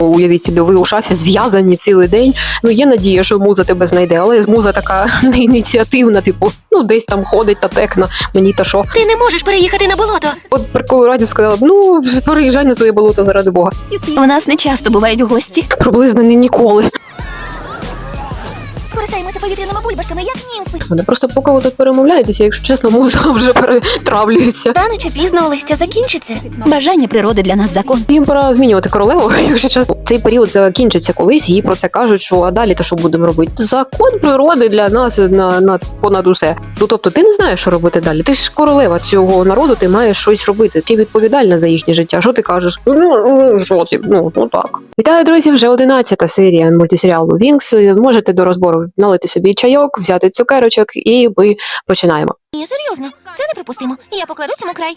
Уявіть собі, ви у шафі зв'язані цілий день. Ну є надія, що муза тебе знайде, але муза така не ініціативна, типу, ну десь там ходить та текна, мені та що. Ти не можеш переїхати на болото. От приколу радів сказала, ну переїжджай на своє болото заради Бога. У нас не часто бувають гості. Приблизно не ніколи. Скористаємося повітряними бульбашками, як німфи. Мене просто поки ви тут перемовляєтеся, якщо чесно, муза вже перетравлюється. Рано чи пізно листя закінчиться. Бажання природи для нас закон. Їм пора змінювати королеву, якщо чесно. Цей період закінчиться колись, їй про це кажуть, що а далі то що будемо робити? Закон природи для нас на, на понад усе. Ну тобто, ти не знаєш, що робити далі. Ти ж королева цього народу, ти маєш щось робити. Ти відповідальна за їхнє життя. Що ти кажеш? Ну ну, що ти? Ну ну так. Вітаю, друзі! Вже одинадцята серія мультисеріалу Вінкс. Можете до розбору налити собі чайок, взяти цукерочок, і ми починаємо. Ні, серйозно, це неприпустимо. Я покладу цьому край.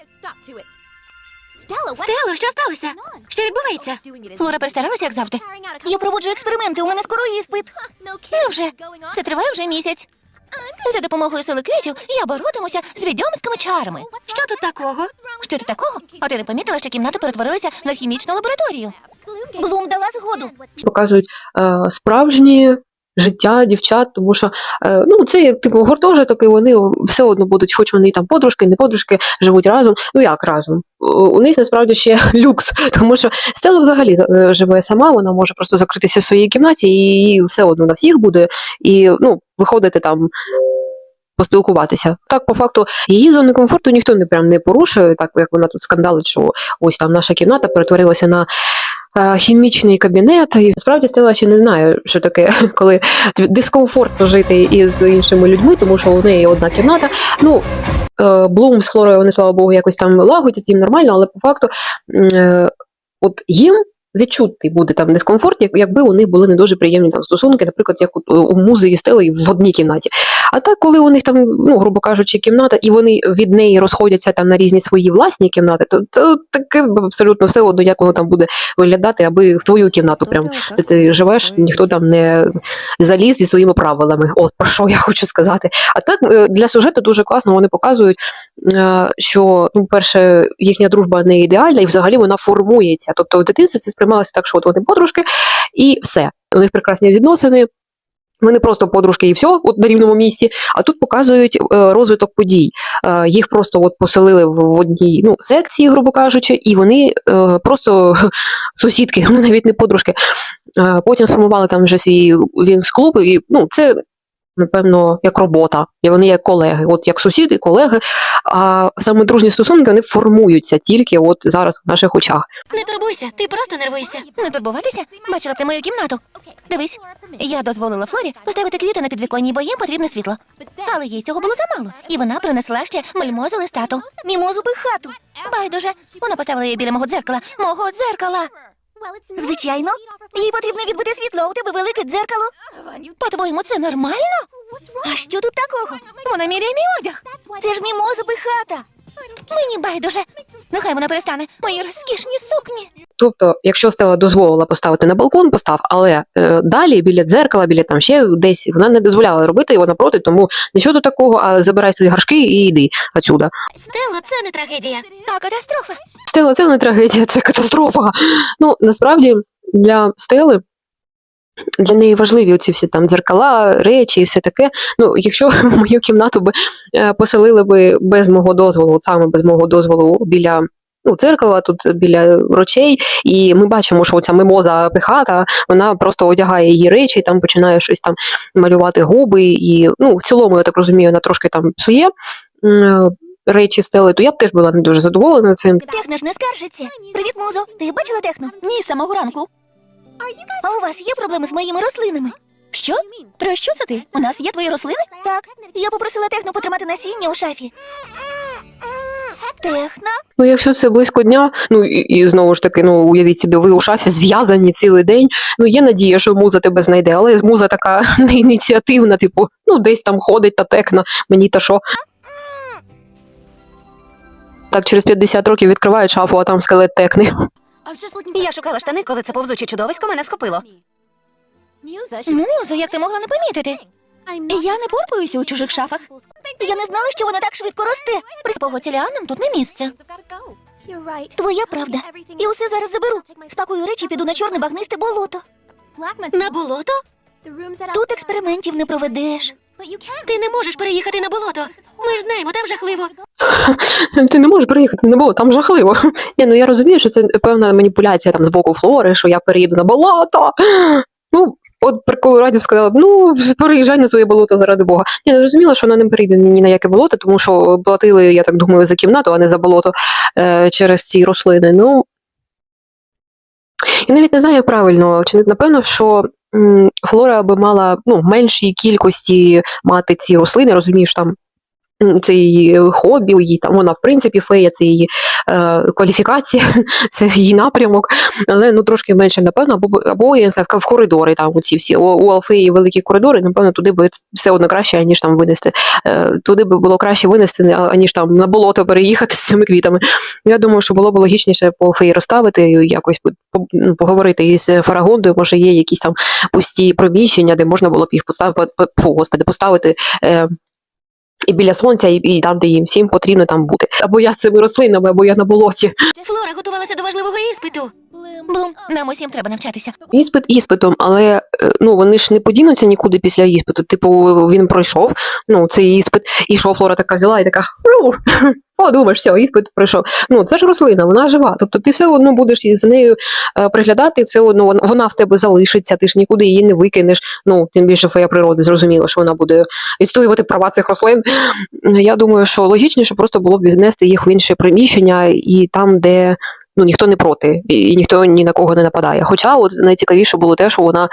Стело, що сталося? Що відбувається? Флора перестаралася, як завжди. Я проводжу експерименти, у мене скоро іспит. Невже? Це триває вже місяць. За допомогою сили квітів я боротимуся з відьомськими чарами. Що тут такого? Що ти такого? А ти не помітила, що кімната перетворилася на хімічну лабораторію? Блум дала згоду. Показують е, справжнє життя дівчат, тому що е, ну це як типу гуртожиток, вони все одно будуть, хоч вони там подружки, не подружки, живуть разом. Ну як разом? У- них насправді ще люкс, тому що Стелла взагалі е, живе сама, вона може просто закритися в своїй кімнаті, і їй все одно на всіх буде, і ну виходити там. Поспілкуватися так, по факту, її зони комфорту ніхто не прям не порушує, так як вона тут скандалить, що ось там наша кімната перетворилася на хімічний кабінет. І справді стела ще не знає, що таке, коли дискомфортно жити із іншими людьми, тому що у неї одна кімната. Ну е, Блум з хлорою вони слава Богу, якось там лагодять їм нормально, але по факту е, от їм. Відчутий буде там дискомфорт, як- якби у них були не дуже приємні там стосунки, наприклад, як от у музи і стели в одній кімнаті. А так, коли у них там, ну грубо кажучи, кімната, і вони від неї розходяться там на різні свої власні кімнати, то це таке абсолютно все одно, як воно там буде виглядати, аби в твою кімнату прям де ти живеш, ніхто там не заліз зі своїми правилами. От про що я хочу сказати. А так е, для сюжету дуже класно вони показують, е, що ну, перше, їхня дружба не ідеальна, і взагалі вона формується. Тобто в дитинстві це сприймалося так, що от вони подружки, і все. У них прекрасні відносини. Вони просто подружки і все, от на рівному місці. А тут показують е, розвиток подій. Е, їх просто от поселили в, одній ну, секції, грубо кажучи, і вони е, просто сусідки, вони навіть не подружки. Потім сформували там вже свій вінс-клуб, і ну, це, напевно, як робота. І вони як колеги, от як сусіди, колеги. А саме дружні стосунки вони формуються тільки от зараз в наших очах. Не турбуйся, ти просто нервуйся. Не турбуватися? Бачила б ти мою кімнату. Дивись, я дозволила Флорі поставити квіти на підвіконні, бо їм потрібне світло. Але їй цього було замало, і вона принесла ще мальмозу листату. Мімозу хату. Байдуже, вона поставила її біля мого дзеркала. Мого дзеркала. Звичайно, їй потрібно відбити світло, у тебе велике дзеркало. По-твоєму, це нормально? А що тут такого? Вона міряє мій одяг. Це ж мімоза хата. Мені байдуже. Нехай вона перестане. Мої розкішні сукні. Тобто, якщо Стела дозволила поставити на балкон, постав, але е, далі біля дзеркала, біля там ще десь вона не дозволяла робити його напроти, тому нічого до такого, а забирай свої гаршки і йди отсюда. Стело, це не трагедія. А катастрофа. Стела це не трагедія, це катастрофа. Ну насправді для Стели. Для неї важливі оці всі там дзеркала, речі і все таке. Ну, якщо мою кімнату би е, поселили би без мого дозволу, от саме без мого дозволу біля ну, дзеркала, тут біля речей, і ми бачимо, що ця мимоза пихата, вона просто одягає її речі, там починає щось там малювати губи, і ну, в цілому, я так розумію, вона трошки там псує речі стели, то я б теж була не дуже задоволена цим. Техно ж не скаржиться. Привіт, музо. Ти бачила техно? Ні, самого ранку. А у вас є проблеми з моїми рослинами? Що? Про що це ти? У нас є твої рослини? Так, я попросила техно потримати насіння у шафі. Техно? Ну, якщо це близько дня, ну і, і знову ж таки, ну уявіть собі, ви у шафі зв'язані цілий день. Ну є надія, що муза тебе знайде, але муза така не ініціативна, типу, ну десь там ходить та текна, мені та що. Так, через 50 років відкривають шафу, а там скелет текне. Я шукала штани, коли це повзуче чудовисько мене схопило. Музо, як ти могла не помітити? Я не порпаюся у чужих шафах. Я не знала, що вона так швидко росте. Приспого ціліанам тут не місце. Твоя правда. І усе зараз заберу. Спакую речі і піду на чорне багнисте болото. На болото? Тут експериментів не проведеш. Ти не можеш переїхати на болото. Ми ж знаємо, там жахливо. Ти не можеш приїхати на болото, там жахливо. Ні, ну я розумію, що це певна маніпуляція там з боку Флори, що я переїду на болото. Ну, от приколу радів сказала, ну, переїжджай на своє болото заради Бога. Я зрозуміла, що вона не перейде ні на яке болото, тому що платили, я так думаю, за кімнату, а не за болото е, через ці рослини. Ну, я навіть не знаю, як правильно вчинити. Напевно, що Флора би мала ну, меншій кількості мати ці рослини, розумієш, там це її хобі, її там вона, в принципі, фея, це її кваліфікація, це її напрямок, але ну трошки менше, напевно, або, або я не знаю, в коридори там оці всі. У, у Алфеї великі коридори, напевно, туди би все одно краще, аніж там винести. Е, туди би було краще винести, аніж там на болото переїхати з цими квітами. Я думаю, що було б логічніше по Алфеї розставити, якось ну, поговорити із Фарагондою, може є якісь там пусті приміщення, де можна було б їх поставити, господи, поставити. І біля сонця, і, і там, де їм всім потрібно там бути. Або я з цими рослинами, або я на болоті. Флора готувалася до важливого іспиту. Блум, нам усім треба навчатися. Іспит іспитом, але е, ну вони ж не подінуться нікуди після іспиту. Типу, він пройшов, ну цей іспит, і що Флора така взяла і така, подумаєш, все, іспит пройшов. Ну це ж рослина, вона жива. Тобто ти все одно будеш із нею е, приглядати, все одно вона в тебе залишиться, ти ж нікуди її не викинеш. Ну, тим більше фея природи, зрозуміло, що вона буде відстоювати права цих рослин. Я думаю, що логічніше просто було б віднести їх в інше приміщення і там, де. Ну, ніхто не проти, і ніхто ні на кого не нападає. Хоча от найцікавіше було те, що вона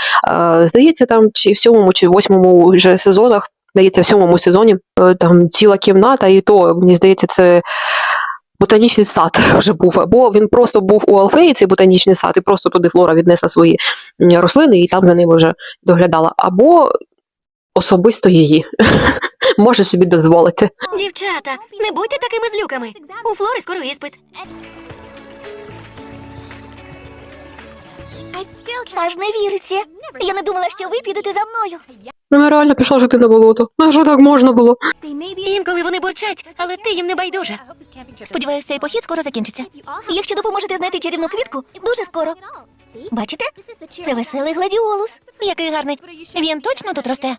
е, здається, там чи в сьомому, чи в восьмому вже сезонах, здається, в сьомому сезоні е, там ціла кімната, і то мені здається, це ботанічний сад вже був. Або він просто був у Алфеї, цей ботанічний сад, і просто туди Флора віднесла свої рослини і там за ними вже доглядала. Або особисто її може собі дозволити. Дівчата, не будьте такими злюками. У Флори скоро іспит. Аж не віриться. Я не думала, що ви підете за мною. Ну, я реально пішла жити на болото. А що так можна було? Інколи вони бурчать, але ти їм не байдужа. Сподіваюся, цей похід скоро закінчиться. Якщо допоможете знайти чарівну квітку, дуже скоро. Бачите? Це веселий гладіолус. Який гарний. Він точно тут росте.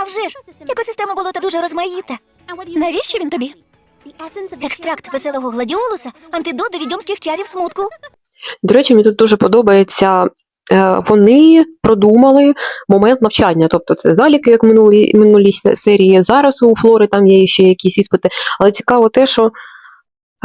А вже ж, екосистема болота дуже розмаїта. Навіщо він тобі? Екстракт веселого гладіолуса антидот до відьомських чарів смутку. До речі, мені тут дуже подобається. Е, Вони продумали момент навчання, тобто це заліки, як минулі минулі серії. Зараз у Флори там є ще якісь іспити, але цікаво те, що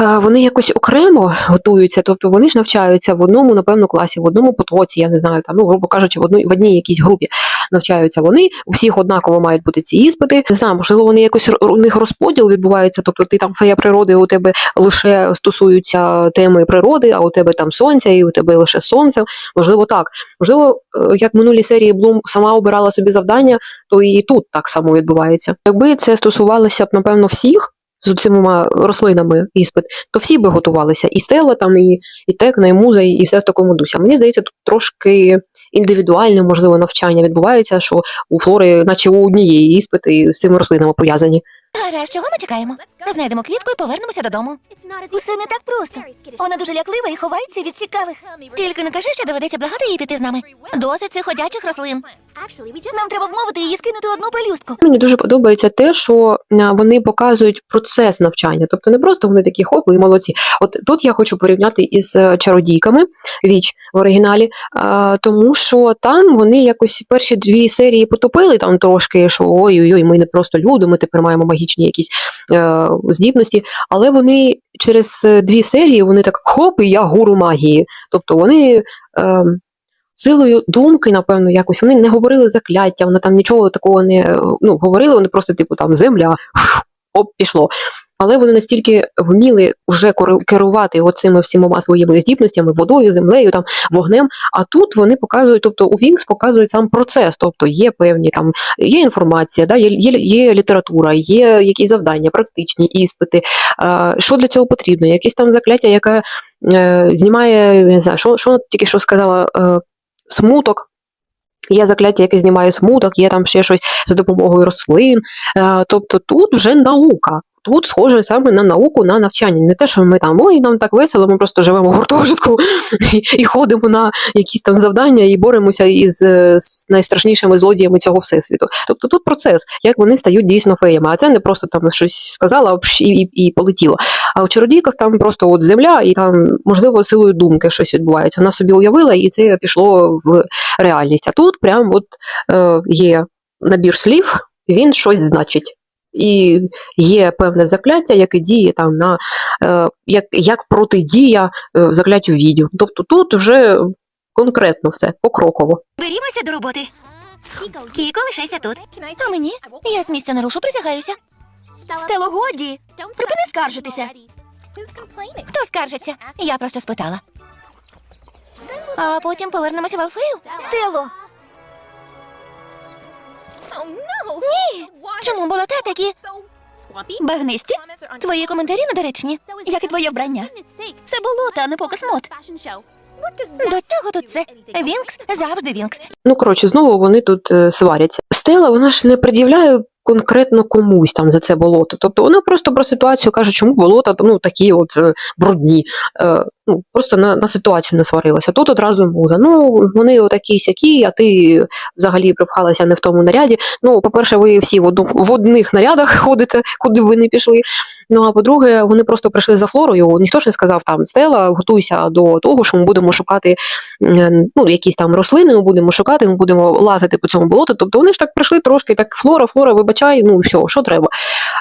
е, вони якось окремо готуються, тобто вони ж навчаються в одному, напевно, класі, в одному потоці, я не знаю, там, ну, грубо кажучи, в одній в одній якійсь групі навчаються вони. У всіх однаково мають бути ці іспити. Не знаю, можливо, вони якось у них розподіл відбувається. Тобто, ти там фея природи, у тебе лише стосуються теми природи, а у тебе там сонця, і у тебе лише сонце. Можливо, так. Можливо, е, як в минулій серії Блум сама обирала собі завдання, то і тут так само відбувається. Якби це стосувалося б, напевно, всіх. З цими рослинами іспит, то всі би готувалися. І Стелла, там, і, і Текна, і Муза, і, все в такому дусі. Мені здається, тут трошки індивідуальне, можливо, навчання відбувається, що у Флори, наче у однієї іспити з цими рослинами пов'язані. Гаразд, чого ми чекаємо? Знайдемо квітку і повернемося додому. Усе не так просто. Вона дуже ляклива і ховається від цікавих. Тільки не кажи, що доведеться благати їй піти з нами. Досить цих ходячих рослин. Нам треба вмовити її скинути одну пелюстку. Мені дуже подобається те, що вони показують процес навчання, тобто не просто вони такі хоп, і молодці. От тут я хочу порівняти із е, чародійками Віч в оригіналі, тому що там вони якось перші дві серії потопили там трошки, що ой-ой-ой, ми не просто люди, ми тепер маємо магічні якісь е, здібності, але вони через е, дві серії вони так хоп, і я гуру магії. Тобто вони. Е, Силою думки, напевно, якось вони не говорили закляття, вони там нічого такого не е, ну, говорили, вони просто, типу, там земля, оп, пішло. Але вони настільки вміли вже керувати оцими всіма своїми здібностями, водою, землею, там, вогнем. А тут вони показують, тобто у Вінкс показують сам процес, тобто є певні там, є інформація, да, є, є, є література, є якісь завдання, практичні іспити. Е, що для цього потрібно? Якесь там закляття, яке е, знімає, я не знаю, що, що тільки що сказала. Е, смуток. Є закляття, яке знімає смуток, є там ще щось за допомогою рослин. Е, тобто тут вже наука. Тут схоже саме на науку, на навчання. Не те, що ми там ой, нам так весело, ми просто живемо в гуртожитку і, ходимо на якісь там завдання і боремося із е, найстрашнішими злодіями цього всесвіту. Тобто тут процес, як вони стають дійсно феями. А це не просто там щось сказала і, і, і полетіло. А у чародійках там просто от земля, і там, можливо, силою думки щось відбувається. Вона собі уявила, і це пішло в реальність. А тут прям от е, є набір слів, він щось значить. І є певне закляття, яке діє там на е, як, як протидія е, закляттю відео. Тобто тут вже конкретно все, покроково. Берімося до роботи. Кіко, лишайся тут. А мені? Я з місця не рушу, присягаюся. Стело, годі. Припини скаржитися. Хто скаржиться? Я просто спитала. А потім повернемося в Алфею? Стело! Ні! Чому болота такі? Багнисті, Твої коментарі недоречні. як і твоє вбрання. Це болото, а не показ мод. До чого тут це? Вінкс завжди Вінкс. Ну, коротше, знову вони тут е, сваряться. Стела, вона ж не пред'являє конкретно комусь там за це болото. Тобто вона просто про ситуацію каже, чому болота ну, такі от е, брудні. Е, ну, просто на, на ситуацію не сварилася. Тут одразу муза. Ну, вони отакі сякі, а ти взагалі припхалася не в тому наряді. Ну, по-перше, ви всі в, одну, в одних нарядах ходите, куди ви не пішли. Ну а по-друге, вони просто прийшли за флорою. Ніхто ж не сказав там Стела, готуйся до того, що ми будемо шукати е, ну, якісь там рослини, ми будемо шукати, ми будемо лазити по цьому болоту. Тобто вони ж так прийшли трошки, так флора, флора, вибачай, ну все, що треба.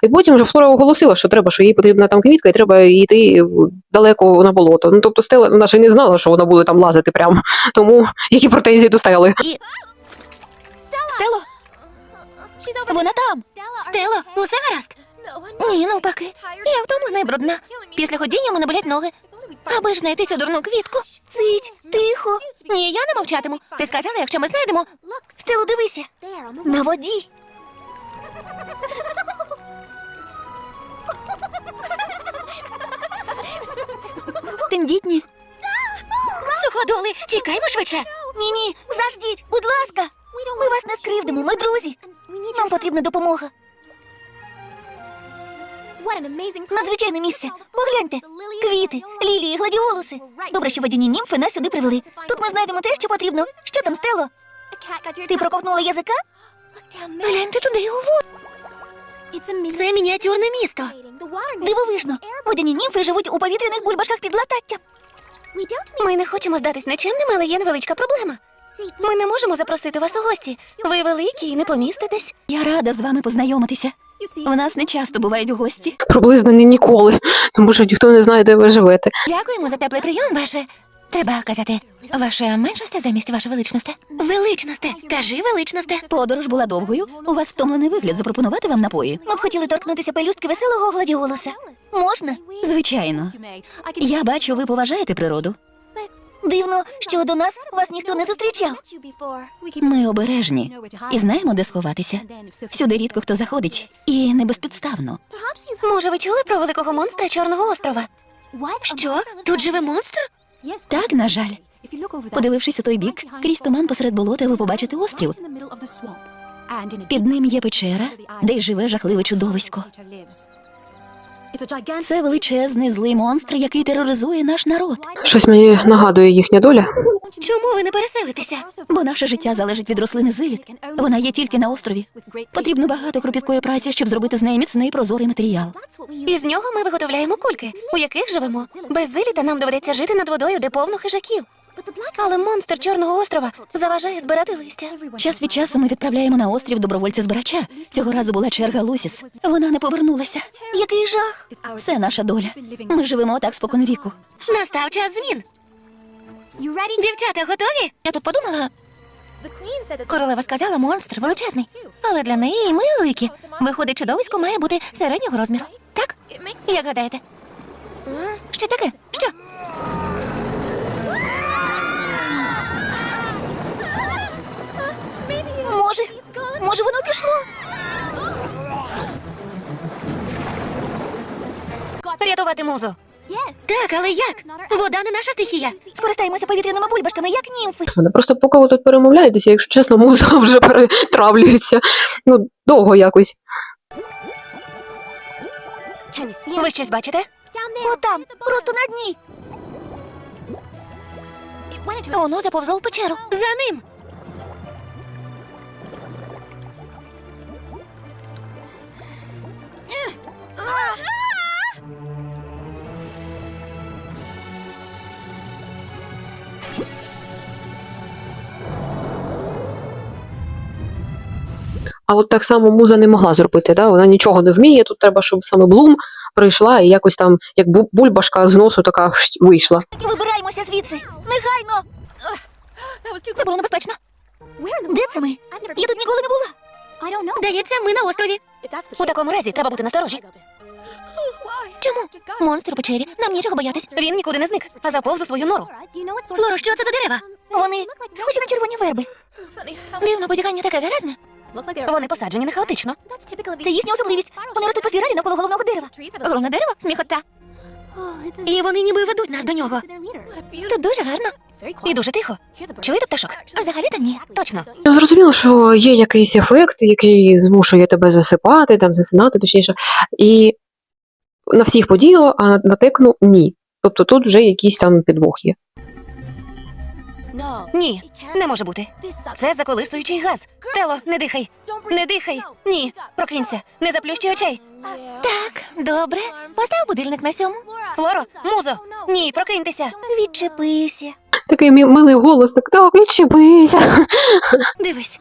І потім вже флора оголосила, що треба, що їй потрібна там квітка, і треба йти далеко на болото. Ну тобто Стела вона і не знала, що вона буде там лазити прямо. Тому які претензії до Стели? Стело, вона там. Стело, усе гаразд. Ні, навпаки. Я втомлена і брудна. Після ходіння мене болять ноги. Аби ж знайти цю дурну квітку. Цить, тихо. Ні, я не мовчатиму. Ти сказала, якщо ми знайдемо. Стелу, дивися. На воді. Тендітні. Суходоли, тікаймо швидше. Ні, ні, заждіть, будь ласка. Ми вас не скривдимо, ми друзі. Нам потрібна допомога. Надзвичайне місце. Погляньте. Квіти, лілії, гладіолуси. Добре, що водяні німфи нас сюди привели. Тут ми знайдемо те, що потрібно. Що там, Стело? Ти проковтнула язика? Гляньте туди у воду. Це мініатюрне місто. Дивовижно. Водяні німфи живуть у повітряних бульбашках під лататтям. Ми не хочемо здатись нечемним, але є невеличка проблема. Ми не можемо запросити вас у гості. Ви великі і не поміститесь. Я рада з вами познайомитися. У нас не часто бувають гості. Приблизно не ніколи, тому що ніхто не знає, де ви живете. Дякуємо за теплий прийом, ваше. Треба казати, ваше меншосте замість ваше величносте. Величносте, кажи величносте. Подорож була довгою. У вас втомлений вигляд. Запропонувати вам напої. Ми б хотіли торкнутися пелюстки веселого гладіолуса. Можна? Звичайно. Я бачу, ви поважаєте природу. Дивно, що до нас вас ніхто не зустрічав. Ми обережні і знаємо, де сховатися. Сюди рідко хто заходить, і не безпідставно. Може, ви чули про великого монстра Чорного острова? Що? Тут живе монстр? Так, на жаль. Подивившись у той бік, крізь туман посеред болота, ви побачите острів. Під ним є печера, де й живе жахливе чудовисько. Це величезний злий монстр, який тероризує наш народ. Щось мені нагадує їхня доля. Чому ви не переселитеся? Бо наше життя залежить від рослини зиліт. Вона є тільки на острові. Потрібно багато кропіткої праці, щоб зробити з неї міцний прозорий матеріал. Із нього ми виготовляємо кульки, у яких живемо. Без зиліта нам доведеться жити над водою, де повно хижаків. Але монстр Чорного острова заважає збирати листя. Час від часу ми відправляємо на острів добровольця збирача. Цього разу була черга Лусіс. Вона не повернулася. Який жах! Це наша доля. Ми живемо так споконвіку. Настав час змін. Дівчата, готові? Я тут подумала. Королева сказала, монстр величезний. Але для неї ми великі. Виходить, чудовисько має бути середнього розміру. Так? Як гадаєте? Що таке? Може воно пішло? Рятувати музу. Так, але як? Вода не наша стихія. Скористаємося повітряними бульбашками, як німфи. Вона просто поки ви тут перемовляєтеся, якщо чесно, муза вже перетравлюється. Ну, довго якось. Ви щось бачите? Отам, просто на дні. Воно заповзло в печеру. За ним. А от так само муза не могла зробити, да? вона нічого не вміє. Тут треба, щоб саме Блум прийшла і якось там, як бульбашка з носу така вийшла. Вибираємося звідси. Негайно. Це було небезпечно. Де це ми? Я тут ніколи не була. Здається, ми на острові. У такому разі треба бути насторожі. Чому? Монстр у печері. Нам нічого боятись. Він нікуди не зник, а заповз у свою нору. Флоро, що це за дерева? Вони схожі на червоні верби. Дивно, позіхання таке заразне. Вони посаджені не хаотично. Це їхня особливість. Вони ростуть по спіралі навколо головного дерева. Головне дерево сміхота. І вони ніби ведуть нас до нього. Тут дуже гарно. І дуже тихо. Чуєте пташок? Взагалі-то ні. Точно. Ну, зрозуміло, що є якийсь ефект, який змушує тебе засипати, там засинати, точніше, і на всіх подіяло, а на текну ні. Тобто тут вже якийсь там підвох є. Ні, не може бути. Це заколисуючий газ. Тело, не дихай. Не дихай. Ні. Прокинься. Не заплющуй очей. Так, добре. Постав будильник на сьому. Флоро, музо. Ні, прокиньтеся. Відчепися. Такий милий голос, так так, відчепися. Дивись,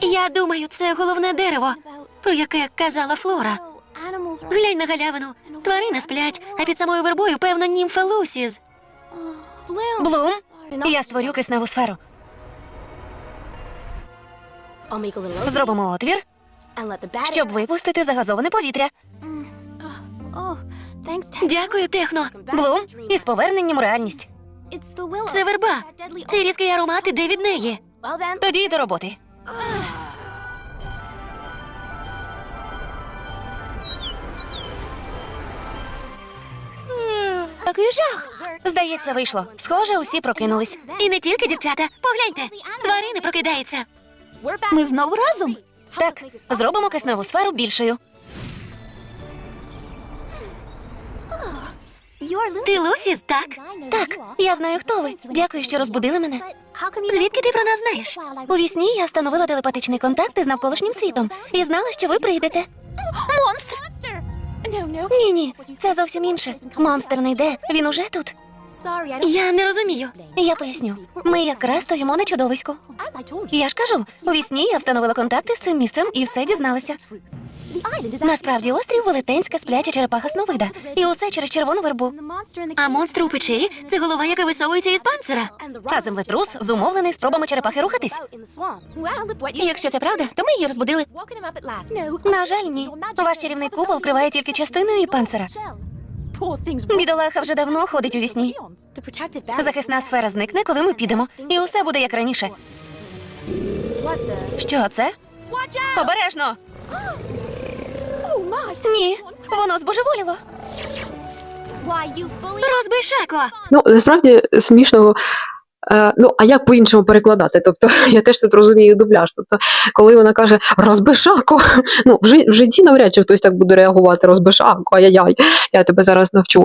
я думаю, це головне дерево, про яке казала Флора. Глянь на галявину. Тварини сплять, а під самою вербою, певно, німфа Лусіз. Блум, я створю кисневу сферу. Зробимо отвір, щоб випустити загазоване повітря. Дякую, техно. Блум, із поверненням у реальність. Це верба. Цей різкий аромат іде від неї. Тоді й до роботи. Такий жах. Здається, вийшло. Схоже, усі прокинулись. І не тільки дівчата. Погляньте, тварини прокидаються. Ми знову разом. Так, зробимо кисневу сферу більшою. Ти Лусіз, так? Так, я знаю, хто ви. Дякую, що розбудили мене. Звідки ти про нас знаєш? У вісні я встановила телепатичний контакт із навколишнім світом і знала, що ви прийдете. Монстр! Ні, ні, це зовсім інше. Монстр не йде, він уже тут. Я не розумію. Я поясню. Ми якраз стоїмо на чудовиську. Я ж кажу, у вісні я встановила контакти з цим місцем і все дізналася. Насправді острів велетенська спляча черепаха сновида. І усе через червону вербу. А монстр у печері це голова, яка висовується із панцира. А землетрус зумовлений спробами черепахи рухатись. Якщо це правда, то ми її розбудили. На жаль, ні. Ваш чарівний купол вкриває тільки частину її панцира. Бідолаха вже давно ходить у вісні. Захисна сфера зникне, коли ми підемо, і усе буде як раніше. Що це? Обережно! Ні, воно збожеволіло. Розбий шеко. Ну, насправді смішно. Е, ну, а як по-іншому перекладати? Тобто, я теж тут розумію дубляж. Тобто, коли вона каже розбишако, ну, в, жи- в житті навряд чи хтось так буде реагувати, розбишаку, ай-яй, я тебе зараз навчу.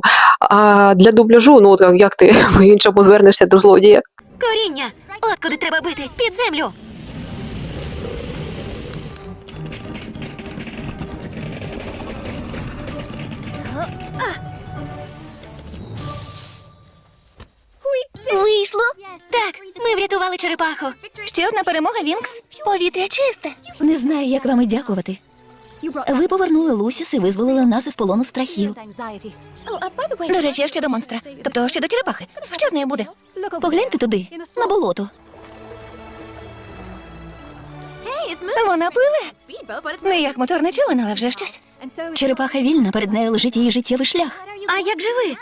А для дубляжу, ну, як ти по-іншому звернешся до злодія? Коріння. От куди треба бити. Під землю. Врятували черепаху. Ще одна перемога, Вінкс. Повітря чисте. Не знаю, як вам і дякувати. Ви повернули Лусіс і визволили нас із полону страхів. До речі, щодо монстра. Тобто щодо черепахи. Що з нею буде? Погляньте туди, на болото. Вона пливе. Не як моторне човен, але вже щось. Черепаха вільна, перед нею лежить її життєвий шлях. А як же ви?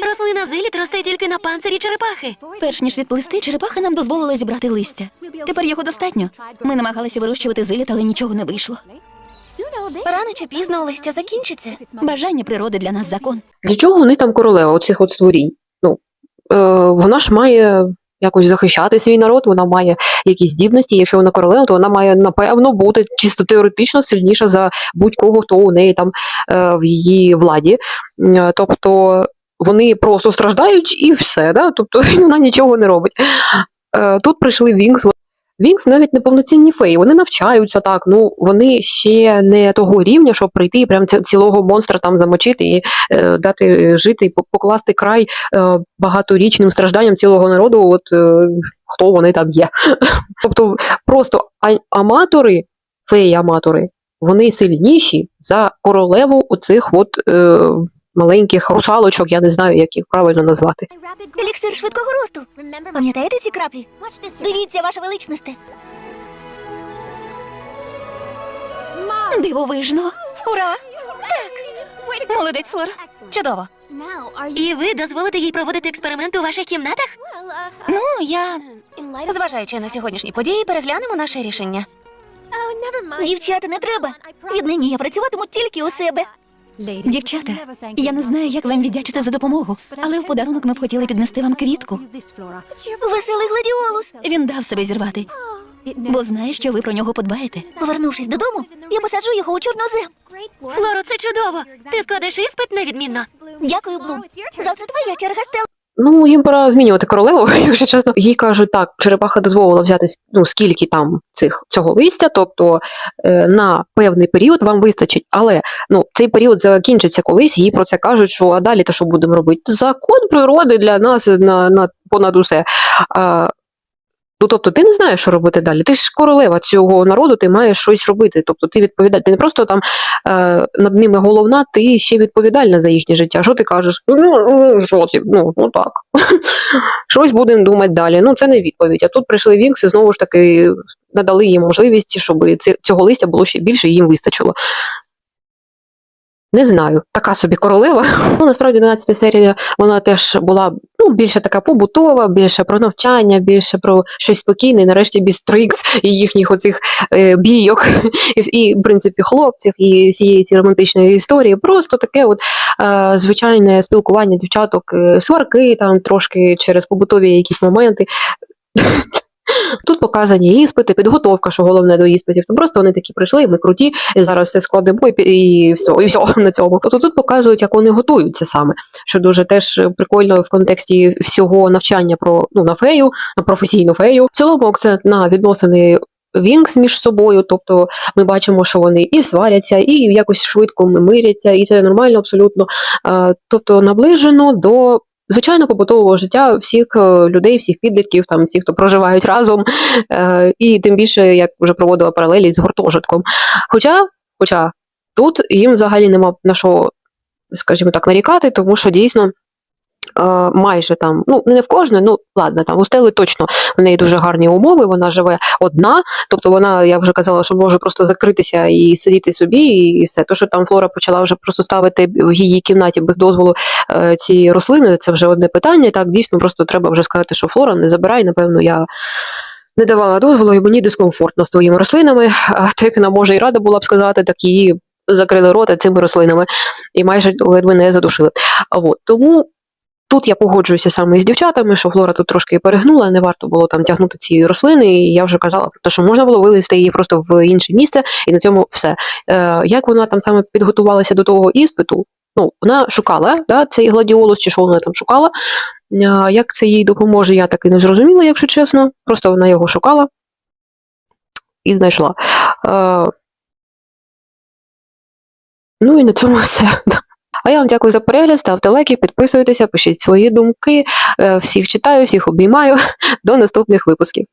Рослина зиліт росте тільки на панцирі черепахи. Перш ніж відплисти, черепаха нам дозволила зібрати листя. Тепер його достатньо. Ми намагалися вирощувати зиліт, але нічого не вийшло. Рано чи пізно листя закінчиться. Бажання природи для нас закон. Для чого вони там королева, оцих от створінь? Ну, е, вона ж має якось захищати свій народ, вона має якісь здібності. Якщо вона королева, то вона має напевно бути чисто теоретично сильніша за будь-кого, хто у неї там е, в її владі. Е, Тобто вони просто страждають і все, да? тобто вона нічого не робить. Е, Тут прийшли Вінкс. Вінкс навіть не повноцінні феї, вони навчаються так, ну вони ще не того рівня, щоб прийти і прям цілого монстра там замочити і е, дати жити, і покласти край е, багаторічним стражданням цілого народу, от е, хто вони там є. Тобто просто аматори, феї-аматори, вони сильніші за королеву оцих от е, маленьких русалочок, я не знаю, як їх правильно назвати. Еліксир швидкого росту. Пам'ятаєте ці краплі? Дивіться, ваша величносте. Дивовижно. Ура! Так. Молодець, Флора. Чудово. І ви дозволите їй проводити експерименти у ваших кімнатах? Ну, я, зважаючи на сьогоднішні події, переглянемо наше рішення. Дівчата, не треба. Віднині я працюватиму тільки у себе. Дівчата, я не знаю, як вам віддячити за допомогу, але в подарунок ми б хотіли піднести вам квітку. Веселий гладіолус. Він дав себе зірвати, бо знає, що ви про нього подбаєте. Повернувшись додому, я посаджу його у чорнозем. Флоро, це чудово. Ти складеш іспит невідмінно. Дякую, Блум. Завтра твоя черга стел. Ну, їм пора змінювати королеву, якщо чесно. Їй кажуть, так, черепаха дозволила взяти ну, скільки там цих цього листя, тобто е, на певний період вам вистачить. Але ну, цей період закінчиться колись, їй про це кажуть, що а далі то що будемо робити? Закон природи для нас на, на понад усе. А, Ну, тобто, ти не знаєш, що робити далі. Ти ж королева цього народу, ти маєш щось робити. Тобто, ти відповідальна. Ти не просто там е, над ними головна, ти ще відповідальна за їхнє життя. Що ти кажеш? Ну, ну, що ти? Ну, ну так. Щось будемо думати далі. Ну, це не відповідь. А тут прийшли Вінкс і знову ж таки надали їм можливість, щоб цього листя було ще більше, і їм вистачило. Не знаю, така собі королева. Ну, насправді, 11 серія вона теж була ну, більше така побутова, більше про навчання, більше про щось спокійне, нарешті без трикс і їхніх оцих е, бійок, і, і, в принципі, хлопців, і всієї цієї романтичної історії. Просто таке от е, звичайне спілкування дівчаток, е, сварки там трошки через побутові якісь моменти. Тут показані іспити, підготовка, що головне до іспитів. Ну, просто вони такі прийшли, ми круті, і зараз все складемо і, і все, і все на цьому. Тобто тут показують, як вони готуються саме, що дуже теж прикольно в контексті всього навчання про ну на фею, на професійну фею. В цілому акцент на відносини. Вінкс між собою, тобто ми бачимо, що вони і сваряться, і якось швидко миряться, і це нормально абсолютно. Тобто наближено до звичайно побутового життя всіх е, людей, всіх підлітків, там всіх, хто проживають разом, е, і тим більше, як вже проводила паралелі з гуртожитком. Хоча, хоча тут їм взагалі нема на що, скажімо так, нарікати, тому що дійсно. Е, Майже там, ну не в кожне, ну ладно, там у Стели точно в неї дуже гарні умови. Вона живе одна, тобто вона, я вже казала, що може просто закритися і сидіти собі, і все. То, що там Флора почала вже просто ставити в її кімнаті без дозволу е, ці рослини, це вже одне питання. Так, дійсно, просто треба вже сказати, що Флора не забирай. Напевно, я не давала дозволу, і мені дискомфортно з твоїми рослинами. А Текна, може, і рада була б сказати, так її закрили рота цими рослинами і майже ледве не задушили. От тому. Тут я погоджуюся саме з дівчатами, що Флора тут трошки перегнула, не варто було там тягнути ці рослини. І я вже казала про те, що можна було вивезти її просто в інше місце, і на цьому все. Е, як вона там саме підготувалася до того іспиту? Ну, вона шукала да, цей гладіолус, чи що вона там шукала. Е, як це їй допоможе, я так і не зрозуміла, якщо чесно. Просто вона його шукала і знайшла. Е, ну і на цьому все. А я вам дякую за перегляд, ставте лайки, підписуйтеся, пишіть свої думки. Е, Всіх читаю, всіх обіймаю. До наступних випусків.